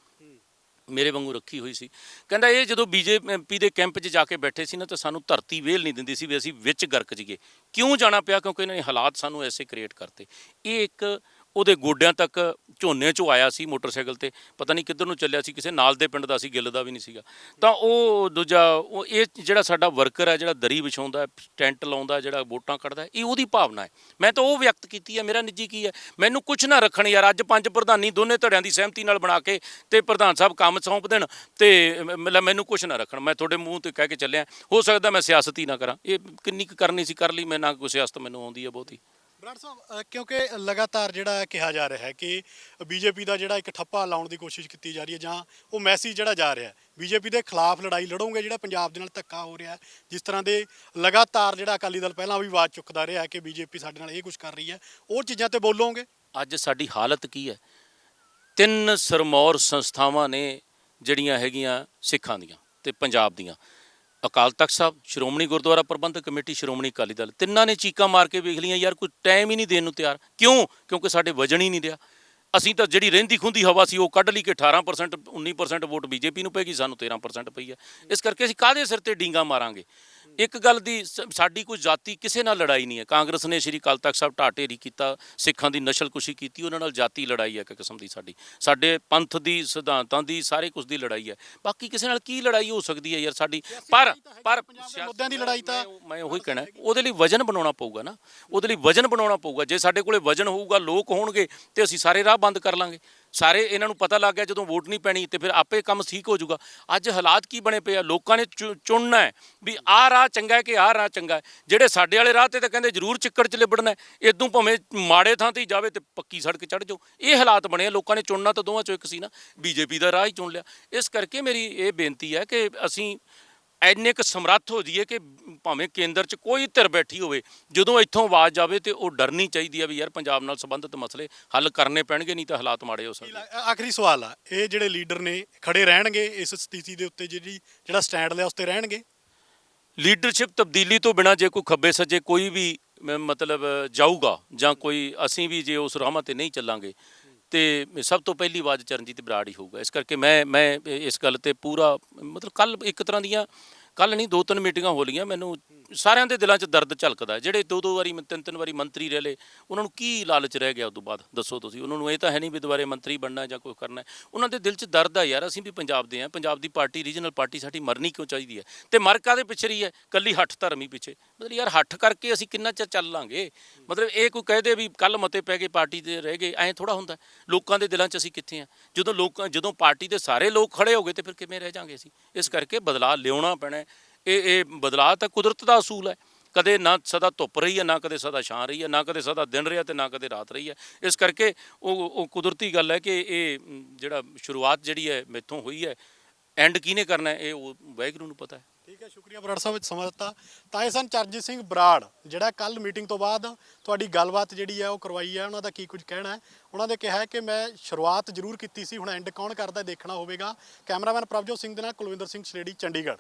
ਮੇਰੇ ਵਾਂਗੂ ਰੱਖੀ ਹੋਈ ਸੀ। ਕਹਿੰਦਾ ਇਹ ਜਦੋਂ ਬੀਜੇਪੀ ਦੇ ਕੈਂਪ 'ਚ ਜਾ ਕੇ ਬੈਠੇ ਸੀ ਨਾ ਤਾਂ ਸਾਨੂੰ ਧਰਤੀ ਵੇਲ ਨਹੀਂ ਦਿੰਦੀ ਸੀ ਵੀ ਅਸੀਂ ਵਿੱਚ ਗਰਕ ਜੀਏ ਕਿਉਂ ਜਾਣਾ ਪਿਆ ਕਿਉਂਕਿ ਇਹਨਾਂ ਨੇ ਹਾਲਾਤ ਸਾਨੂੰ ਐਸੇ ਕ੍ਰੀਏਟ ਕਰਤੇ। ਇਹ ਇੱਕ ਉਹਦੇ ਗੋਡਿਆਂ ਤੱਕ ਝੋਨੇ 'ਚੋਂ ਆਇਆ ਸੀ ਮੋਟਰਸਾਈਕਲ ਤੇ। ਪਤਾ ਨਹੀਂ ਕਿੱਧਰ ਨੂੰ ਚੱਲਿਆ ਸੀ, ਕਿਸੇ ਨਾਲ ਦੇ ਪਿੰਡ ਦਾ ਸੀ, ਗਿੱਲ ਦਾ ਵੀ ਨਹੀਂ ਸੀਗਾ। ਤਾਂ ਉਹ ਦੂਜਾ, ਉਹ ਇਹ ਜਿਹੜਾ ਸਾਡਾ ਵਰਕਰ ਹੈ, ਜਿਹੜਾ ਦਰੀ ਵਿਛਾਉਂਦਾ ਟੈਂਟ ਲਾਉਂਦਾ, ਜਿਹੜਾ ਵੋਟਾਂ ਕੱਢਦਾ ਇਹ ਉਹਦੀ ਭਾਵਨਾ ਹੈ। ਮੈਂ ਤਾਂ ਉਹ ਵਿਅਕਤ ਕੀਤੀ ਹੈ, ਮੇਰਾ ਨਿੱਜੀ ਕੀ ਹੈ? ਮੈਨੂੰ ਕੁਝ ਨਾ ਰੱਖਣ ਯਾਰ, ਅੱਜ ਪੰਜ ਪ੍ਰਧਾਨੀ ਦੋਨੇ ਧੜਿਆਂ ਦੀ ਸਹਿਮਤੀ ਨਾਲ ਬਣਾ ਕੇ ਤੇ ਪ੍ਰਧਾਨ ਸਾਹਿਬ ਕੰਮ ਸੌਂਪ ਦੇਣ ਤੇ ਮਤਲਬ ਮੈਨੂੰ ਕੁਝ ਨਾ ਰੱਖਣ। ਮੈਂ ਤੁਹਾਡੇ ਮੂੰਹ ਤੇ ਕਹਿ ਕੇ ਚੱਲਿਆ। ਹੋ ਸਕਦਾ ਮੈਂ ਸਿਆਸਤ ਹੀ ਨਾ ਕਰਾਂ। ਇਹ ਕਿੰਨੀ ਕੁ ਕਰਨੀ ਸੀ, ਕਰ ਲਈ, ਮੈਂ ਨਾ ਕੋਈ ਸਿਆਸਤ ਮੈਨੂੰ ਆਉਂਦੀ ਹੈ ਬਹੁਤੀ। ਬਰਾੜ ਸਾਹਿਬ ਕਿਉਂਕਿ ਲਗਾਤਾਰ ਜਿਹੜਾ ਕਿਹਾ ਜਾ ਰਿਹਾ ਹੈ ਕਿ ਬੀਜੇਪੀ ਦਾ ਜਿਹੜਾ ਇੱਕ ਠੱਪਾ ਲਾਉਣ ਦੀ ਕੋਸ਼ਿਸ਼ ਕੀਤੀ ਜਾ ਰਹੀ ਹੈ ਜਾਂ ਉਹ ਮੈਸੇਜ ਜਿਹੜਾ ਜਾ ਰਿਹਾ ਹੈ, ਬੀਜੇਪੀ ਦੇ ਖਿਲਾਫ ਲੜਾਈ ਲੜੋਗੇ ਜਿਹੜਾ ਪੰਜਾਬ ਦੇ ਨਾਲ ਧੱਕਾ ਹੋ ਰਿਹਾ ਜਿਸ ਤਰ੍ਹਾਂ ਦੇ ਲਗਾਤਾਰ ਜਿਹੜਾ ਅਕਾਲੀ ਦਲ ਪਹਿਲਾਂ ਵੀ ਆਵਾਜ਼ ਚੁੱਕਦਾ ਰਿਹਾ ਕਿ ਬੀਜੇਪੀ ਸਾਡੇ ਨਾਲ ਇਹ ਕੁਝ ਕਰ ਰਹੀ ਹੈ ਉਹ ਚੀਜ਼ਾਂ ਤੇ ਬੋਲੋਗੇ? ਅੱਜ ਸਾਡੀ ਹਾਲਤ ਕੀ ਹੈ? ਤਿੰਨ ਸਰਮੌਰ ਸੰਸਥਾਵਾਂ ਨੇ ਜਿਹੜੀਆਂ ਹੈਗੀਆਂ ਸਿੱਖਾਂ ਦੀਆਂ ਤੇ ਪੰਜਾਬ ਦੀਆਂ। ਅਕਾਲ ਤਖਤ ਸਾਹਿਬ, ਸ਼੍ਰੋਮਣੀ ਗੁਰਦੁਆਰਾ ਪ੍ਰਬੰਧਕ ਕਮੇਟੀ, ਸ਼੍ਰੋਮਣੀ ਅਕਾਲੀ ਦਲ। ਤਿੰਨਾਂ ਨੇ ਚੀਕਾਂ ਮਾਰ ਕੇ ਵੇਖ ਲਈਆਂ, ਯਾਰ ਕੋਈ ਟਾਈਮ ਹੀ ਨਹੀਂ ਦੇਣ ਨੂੰ ਤਿਆਰ। ਕਿਉਂ? ਕਿਉਂਕਿ ਸਾਡੇ ਵਜਣ ਹੀ ਨਹੀਂ ਰਿਹਾ। ਅਸੀਂ ਤਾਂ ਜਿਹੜੀ ਰਹਿੰਦੀ ਖੁੰਦੀ ਹਵਾ ਸੀ, ਉਹ ਕੱਢ ਲਈ ਕਿ 18% 19% ਵੋਟ ਬੀਜੇਪੀ ਨੂੰ ਪੈਗੀ ਸਾਨੂੰ 13% ਪਈ ਹੈ। ਇਸ ਕਰਕੇ ਅਸੀਂ ਕਾਹਦੇ ਸਿਰ ਤੇ ਡੀਂਗਾ ਮਾਰਾਂਗੇ? ਇੱਕ ਗੱਲ ਦੀ ਸ- ਸਾਡੀ ਕੋਈ ਜਾਤੀ ਕਿਸੇ ਨਾਲ ਲੜਾਈ ਨਹੀਂ ਹੈ। ਕਾਂਗਰਸ ਨੇ ਸ਼੍ਰੀ ਅਕਾਲ ਤਖਤ ਸਾਹਿਬ ਢਾਟੇਰੀ ਕੀਤਾ ਸਿੱਖਾਂ ਦੀ ਨਸਲਕੁਸ਼ੀ ਕੀਤੀ ਉਹਨਾਂ ਨਾਲ ਜਾਤੀ ਲੜਾਈ ਹੈ ਇੱਕ ਕਿਸਮ ਦੀ ਸਾਡੀ। ਸਾਡੇ ਪੰਥ ਦੀ ਸਿਧਾਂਤਾਂ ਦੀ ਸਾਰੇ ਕੁਝ ਦੀ ਲੜਾਈ ਹੈ। ਬਾਕੀ ਕਿਸੇ ਨਾਲ ਕੀ ਲੜਾਈ ਹੋ ਸਕਦੀ ਹੈ ਯਾਰ ਸਾਡੀ? ਪਰ ਪਰ ਮੁੱਦਿਆਂ ਦੀ ਲੜਾਈ ਤਾਂ ਮੈਂ- ਮੈਂ ਉਹੀ ਕਹਿਣਾ ਉਹਦੇ ਲਈ ਵਜਨ ਬਣਾਉਣਾ ਪਊਗਾ ਨਾ। ਉਹਦੇ ਲਈ ਵਜਨ ਬਣਾਉਣਾ ਪਊਗਾ। ਜੇ ਸਾਡੇ ਕੋਲੇ ਵਜਨ ਹੋਊਗਾ ਲੋਕ ਹੋਣਗੇ ਤੇ ਅਸੀਂ ਸਾਰੇ ਰਾਹ ਬੰਦ ਕਰ ਲਾਂਗੇ। ਸਾਰੇ ਇਹਨਾਂ ਨੂੰ ਪਤਾ ਲੱਗ ਗਿਆ ਜਦੋਂ ਵੋਟ ਨਹੀਂ ਪੈਣੀ ਤੇ ਫਿਰ ਆਪੇ ਕੰਮ ਠੀਕ ਹੋ ਜਾਊਗਾ। ਅੱਜ ਹਾਲਾਤ ਕੀ ਬਣੇ ਪਏ ਆ? ਲੋਕਾਂ ਨੇ ਚੁ- ਚੁਣਨਾ ਹੈ ਵੀ ਆਹ ਰਾਹ ਚੰਗਾ ਹੈ ਕਿ ਆਹ ਰਾਹ ਚੰਗਾ ਹੈ? ਜਿਹੜੇ ਸਾਡੇ ਵਾਲੇ ਰਾਹ ਤੇ ਤਾਂ ਕਹਿੰਦੇ ਜ਼ਰੂਰ ਚਿੱਕੜ 'ਚ ਲਿਬੜਨਾ ਹੈ। ਇਦੋਂ ਭਾਵੇਂ ਮਾੜੇ ਥਾਂ ਤੇ ਹੀ ਜਾਵੇ ਤੇ ਪੱਕੀ ਸੜਕ ਚੜ੍ਹ ਜਾਓ। ਇਹ ਹਾਲਾਤ ਬਣੇ ਆ। ਲੋਕਾਂ ਨੇ ਚੁਣਨਾ ਤਾਂ ਦੋਵਾਂ ਚੋਂ ਇੱਕ ਸੀ ਨਾ। ਬੀਜੇਪੀ ਦਾ ਰਾਹ ਹੀ ਚੁਣ ਲਿਆ। ਇਸ ਕਰਕੇ ਮੇਰੀ ਇਹ ਬੇਨਤੀ ਹੈ ਕਿ ਅਸੀਂ ਐਨੇ ਕੁ ਸਮਰੱਥ ਹੋ ਜਾਈਏ ਕਿ ਭਾਵੇਂ ਕੇਂਦਰ 'ਚ ਕੋਈ ਧਿਰ ਬੈਠੀ ਹੋਵੇ ਜਦੋਂ ਇੱਥੋਂ ਆਵਾਜ਼ ਜਾਵੇ ਤੇ ਉਹ ਡਰਨੀ ਚਾਹੀਦੀ ਆ ਵੀ ਯਾਰ ਪੰਜਾਬ ਨਾਲ ਸੰਬੰਧਿਤ ਮਸਲੇ ਹੱਲ ਕਰਨੇ ਪੈਣਗੇ ਨਹੀਂ ਤਾਂ ਹਾਲਾਤ ਮਾੜੇ ਹੋ ਸਕਦੇ ਆਖਰੀ ਸਵਾਲ ਆ ਇਹ ਜਿਹੜੇ ਲੀਡਰ ਨੇ ਖੜੇ ਰਹਿਣਗੇ ਇਸ ਸਥਿਤੀ ਦੇ ਉੱਤੇ ਜਿਹੜੀ ਜਿਹੜਾ ਸਟੈਂਡ ਲਿਆ ਉਸ ਤੇ ਰਹਿਣਗੇ? ਲੀਡਰਸ਼ਿਪ ਤਬਦੀਲੀ ਤੋਂ ਬਿਨਾ ਜੇ ਕੋਈ ਖੱਬੇ ਸੱਜੇ ਕੋਈ ਵੀ ਮਤਲਬ ਜਾਊਗਾ ਜਾਂ ਕੋਈ ਅਸੀਂ ਵੀ ਜੇ ਉਸ ਰਾਹਾਂ ਤੇ ਨਹੀਂ ਚੱਲਾਂਗੇ ਤੇ ਸਭ ਤੋਂ ਪਹਿਲੀ ਆਵਾਜ਼ ਚਰਨਜੀਤ ਬਰਾੜ ਹੀ ਹੋਊਗਾ। ਇਸ ਕਰਕੇ ਮੈਂ ਮੈਂ ਇਸ ਗੱਲ ਤੇ ਪੂਰਾ ਮਤਲਬ ਕੱਲ ਇੱਕ ਤਰ੍ਹਾਂ ਦੀਆਂ ਕੱਲ ਨਹੀਂ ਦੋ ਤਿੰਨ ਮੀਟਿੰਗਾਂ ਹੋ ਲਈਆਂ, ਮੈਨੂੰ ਸਾਰਿਆਂ ਦੇ ਦਿਲਾਂ 'ਚ ਦਰਦ ਝਲਕਦਾ ਜਿਹੜੇ ਦੋ ਦੋ ਵਾਰੀ ਤਿੰਨ ਤਿੰਨ ਵਾਰੀ ਮੰਤਰੀ ਰਹੇ ਲੇ ਉਹਨਾਂ ਨੂੰ ਕੀ ਲਾਲਚ ਰਹਿ ਗਿਆ ਉਸ ਤੋਂ ਬਾਅਦ? ਦੱਸੋ ਤੁਸੀਂ, ਉਹਨਾਂ ਨੂੰ ਇਹ ਤਾਂ ਹੈ ਨਹੀਂ ਵੀ ਦੁਬਾਰੇ ਮੰਤਰੀ ਬਣਨਾ ਜਾਂ ਕੋਈ ਕਰਨਾ ਉਹਨਾਂ ਦੇ ਦਿਲ 'ਚ ਦਰਦ ਆ ਯਾਰ, ਅਸੀਂ ਵੀ ਪੰਜਾਬ ਦੇ ਆ ਪੰਜਾਬ ਦੀ ਪਾਰਟੀ, ਰੀਜਨਲ ਪਾਰਟੀ ਸਾਡੀ ਮਰਨੀ ਕਿਉਂ ਚਾਹੀਦੀ ਹੈ? ਤੇ ਮਰ ਕਾਹਦੇ ਪਿੱਛੇ ਰਹੀ ਹੈ? ਕੱਲੀ ਹੱਠ ਧਰਮੀ ਪਿੱਛੇ। ਮਤਲਬ ਯਾਰ ਹੱਠ ਕਰਕੇ ਅਸੀਂ ਕਿੰਨਾ ਚਿਰ ਚੱਲ ਲਾਂਗੇ? ਮਤਲਬ ਇਹ ਕੋਈ ਕਹਦੇ ਵੀ ਕੱਲ ਮਤੇ ਪੈ ਗਏ, ਪਾਰਟੀ ਤੇ ਰਹਿ ਗਏ, ਐਂ ਥੋੜਾ ਹੁੰਦਾ। ਲੋਕਾਂ ਦੇ ਦਿਲਾਂ 'ਚ ਅਸੀਂ ਕਿੱਥੇ ਆ ਜਦੋਂ ਲੋਕਾਂ, ਜਦੋਂ ਪਾਰਟੀ ਦੇ ਸਾਰੇ ਲੋਕ ਖੜੇ ਹੋ ਗਏ, ਤੇ ਫਿਰ ਕਿਵੇਂ ਰਹਿ ਜਾਾਂਗੇ ਅਸੀਂ? ਇਸ ਕਰਕੇ ਬਦਲਾਅ ਲਿਆਉਣਾ ਪੈਣਾ ਇਹ ਇਹ ਬਦਲਾਅ ਤਾਂ ਕੁਦਰਤ ਦਾ ਅਸੂਲ ਹੈ। ਕਦੇ ਨਾ ਸਦਾ ਧੁੱਪ ਰਹੀ ਹੈ, ਨਾ ਕਦੇ ਸਦਾ ਛਾਂ ਰਹੀ ਹੈ, ਨਾ ਕਦੇ ਸਦਾ ਦਿਨ ਰਿਹਾ ਤੇ ਨਾ ਕਦੇ ਰਾਤ ਰਹੀ ਹੈ। ਇਸ ਕਰਕੇ ਉਹ ਉਹ ਕੁਦਰਤੀ ਗੱਲ ਹੈ ਕਿ ਇਹ ਜਿਹੜਾ ਸ਼ੁਰੂਆਤ ਜਿਹੜੀ ਹੈ ਮੈਥੋਂ ਹੋਈ ਹੈ ਐਂਡ ਕਿਹਨੇ ਕਰਨਾ ਹੈ, ਇਹ ਉਹ ਵਾਹਿਗੁਰੂ ਨੂੰ ਪਤਾ ਹੈ। ਠੀਕ ਹੈ, ਸ਼ੁਕਰੀਆ ਬਰਾੜ ਸਾਹਿਬ ਸਮਾਂ ਦਿੱਤਾ। ਤਾਂ ਇਹ ਸਨ ਚਰਨਜੀਤ ਸਿੰਘ ਬਰਾੜ, ਜਿਹੜਾ ਕੱਲ ਮੀਟਿੰਗ ਤੋਂ ਬਾਅਦ ਤੁਹਾਡੀ ਗੱਲਬਾਤ ਜਿਹੜੀ ਹੈ ਉਹ ਕਰਵਾਈ ਹੈ, ਉਹਨਾਂ ਦਾ ਕੀ ਕੁਝ ਕਹਿਣਾ ਹੈ। ਉਹਨਾਂ ਨੇ ਕਿਹਾ ਕਿ ਮੈਂ ਸ਼ੁਰੂਆਤ ਜ਼ਰੂਰ ਕੀਤੀ ਸੀ, ਹੁਣ ਐਂਡ ਕੌਣ ਕਰਦਾ ਦੇਖਣਾ ਹੋਵੇਗਾ। ਕੈਮਰਾਮੈਨ ਪ੍ਰਭਜੋਤ ਸਿੰਘ ਦੇ ਨਾਲ ਕੁਲਵਿੰਦਰ ਸਿੰਘ ਛਲੇੜੀ ਚੰਡੀਗੜ੍ਹ।